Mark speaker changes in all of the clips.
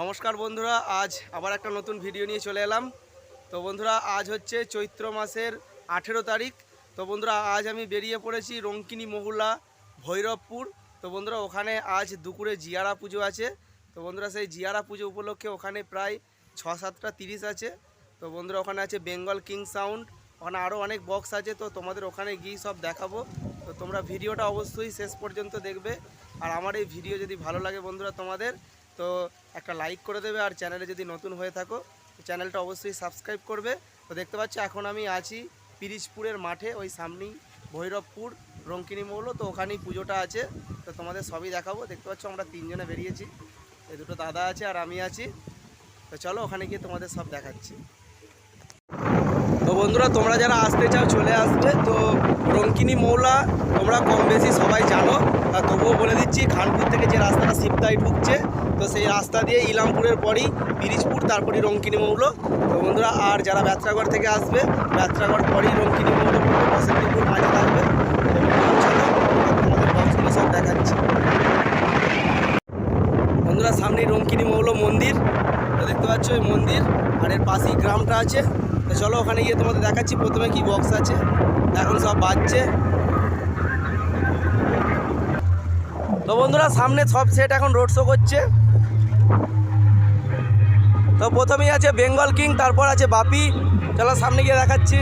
Speaker 1: নমস্কার বন্ধুরা, আজ আবার একটা নতুন ভিডিও নিয়ে চলে এলাম। তো বন্ধুরা, আজ হচ্ছে চৈত্র মাসের আঠেরো তারিখ। তো বন্ধুরা, আজ আমি বেরিয়ে পড়েছি রঙ্কিনী মহুলা ভৈরবপুর। তো বন্ধুরা, ওখানে আজ দুপুরে জিয়ারা পুজো আছে। তো বন্ধুরা, সেই জিয়ারা পুজো উপলক্ষে ওখানে প্রায় ছ সাতটা তিরিশ আছে। তো বন্ধুরা, ওখানে আছে বেঙ্গল কিং সাউন্ড। ওখানে আরও অনেক বক্স আছে, তো তোমাদের ওখানে গিয়ে সব দেখাবো। তো তোমরা ভিডিওটা অবশ্যই শেষ পর্যন্ত দেখবে। আর আমার এই ভিডিও যদি ভালো লাগে বন্ধুরা তোমাদের তো একটা লাইক করে দেবে আর চ্যানেলে যদি নতুন হয়ে থাকো চ্যানেলটা অবশ্যই সাবস্ক্রাইব করবে। তো দেখতে পাচ্ছ, এখন আমি আছি পিরিজপুরের মাঠে, ওই সামনেই ভৈরবপুর, রঙ্কিনী মৌল। তো ওখানেই পুজোটা আছে। তো তোমাদের সবই দেখাবো। দেখতে পাচ্ছ, আমরা তিনজনে বেরিয়েছি। এই দুটো দাদা আছে আর আমি আছি। তো চলো ওখানে গিয়ে তোমাদের সব দেখাচ্ছি। তো বন্ধুরা, তোমরা যারা আসতে চাও, চলে আসবে। তো রঙ্কিনী মৌলা, তোমরা কম বেশি সবাই জানো। তবুও বলে দিচ্ছি, খানপুর থেকে যে রাস্তাটা সিপ্তাই ঢুকছে, তো সেই রাস্তা দিয়ে ইলামপুরের পরই পিরিজপুর তারপরই রঙ্কিনী মৌল। তো বন্ধুরা, আর যারা ব্যাত্রাগড় থেকে আসবে, ব্যাত্রাগড় পরই রঙ্কিনী মৌল বসন্তীপুর মাঝে থাকবে। সব দেখাচ্ছি। বন্ধুরা, সামনেই রঙ্কিনী মৌল মন্দির। তো দেখতে পাচ্ছ ওই মন্দির, আর এর পাশেই গ্রামটা আছে। তো চলো, ওখানে গিয়ে তোমাদের দেখাচ্ছি, প্রথমে কি বক্স আছে। এখন সব বাজছে। তো বন্ধুরা, সামনে সব সেট এখন রোড শো করছে। তো প্রথমেই আছে বেঙ্গল কিং তারপর আছে বাপি চলো সামনে গিয়ে দেখাচ্ছি।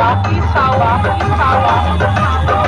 Speaker 2: Isawa, Isawa, Isawa.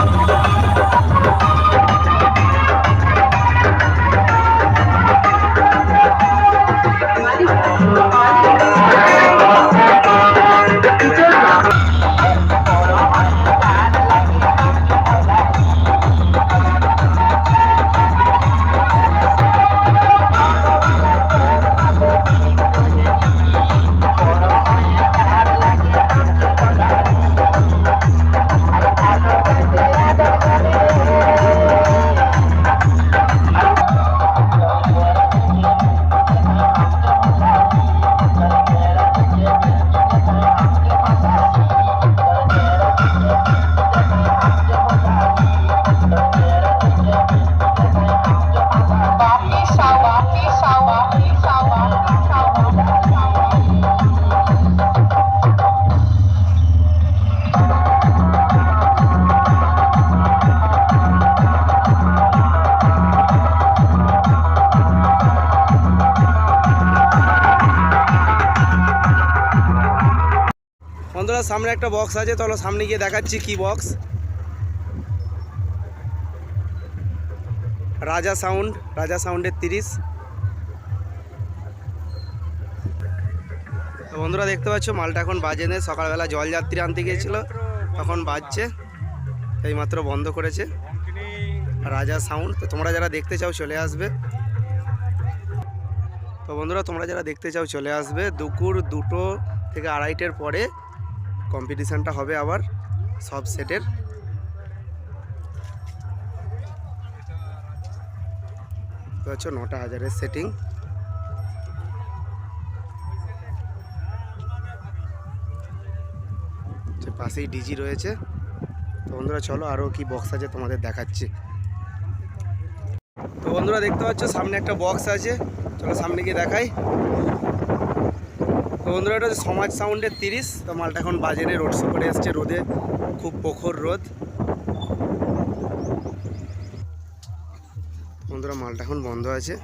Speaker 1: বন্ধুরা, সামনে একটা বক্স আছে, চলো সামনে গিয়ে দেখাচ্ছি কি বক্স রাজা সাউন্ড রাজা সাউন্ডের তিরিশ। বন্ধুরা, দেখতে পাচ্ছ, মালটা এখন বাজে নেই। সকালবেলা জলযাত্রী আনতে গিয়েছিল, তখন বাজছে। এইমাত্র বন্ধ করেছে। রাজা সাউন্ড তো তোমরা যারা দেখতে চাও চলে আসবে। তো বন্ধুরা, তোমরা যারা দেখতে চাও চলে আসবে, দুপুর দুটো থেকে আড়াইটের পরে কম্পিটিশানটা হবে আবার সব সেটের। হচ্ছে নটা হাজারের সেটিং পাশেই ডিজি রয়েছে। তো বন্ধুরা, চলো আরও কি বক্স আছে তোমাদের দেখাচ্ছি। তো বন্ধুরা, দেখতে পাচ্ছ, সামনে একটা বক্স আছে। চলো সামনে গিয়ে দেখাই। বন্ধুরা, এটা হচ্ছে সমাজ সাউন্ডের তিরিশ। তো মালটা এখন বাজারে রোড শো করে এসছে রোদে। খুব প্রখর রোদ। বন্ধুরা, মালটা এখন বন্ধ আছে।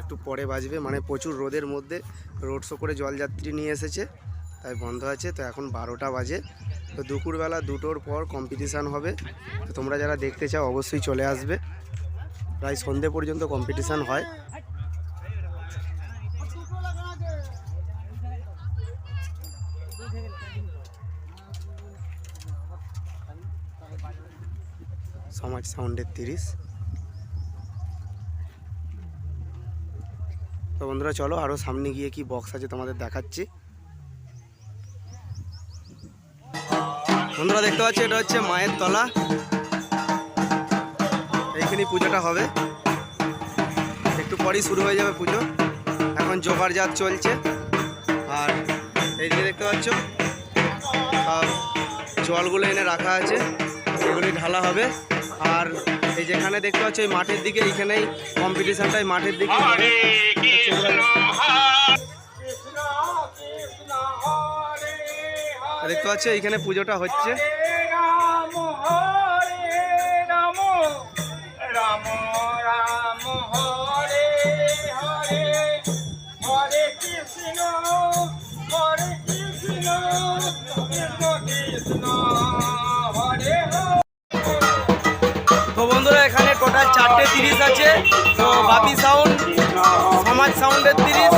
Speaker 1: একটু পরে বাজবে মানে প্রচুর রোদের মধ্যে। রোড শো করে জলযাত্রী নিয়ে এসেছে, তাই বন্ধ আছে। তো এখন বারোটা বাজে। তো দুপুরবেলা দুটোর পর কম্পিটিশান হবে। তো তোমরা যারা দেখতে চাও, অবশ্যই চলে আসবে। প্রায় সন্ধে পর্যন্ত কম্পিটিশান হয়। সমাজ সাউন্ডের তিরিশ। তো বন্ধুরা, চলো আরও সামনে গিয়ে কি বক্স আছে তোমাদের দেখাচ্ছি। বন্ধুরা, দেখতে পাচ্ছি, এটা হচ্ছে মায়ের তলা। এইখানে পুজোটা হবে। একটু পরেই শুরু হয়ে যাবে পুজো। এখন জোগাড় জাত চলছে। আর এইদিকে দেখতে পাচ্ছ জলগুলো এনে রাখা আছে। এগুলি ঢালা হবে। আর এই যেখানে দেখতে পাচ্ছ এই মাঠের দিকে এইখানেই কম্পিটিশানটাই মাঠের দিকে। দেখতে পাচ্ছ এইখানে পুজোটা হচ্ছে
Speaker 2: রাম হরে রাম রাম রাম হরে হরে হরে কৃষ্ণ কৃষ্ণ কৃষ্ণ
Speaker 1: তিরিশ আছে। তো বাপি সাউন্ড সমাজ সাউন্ডের তিরিশ।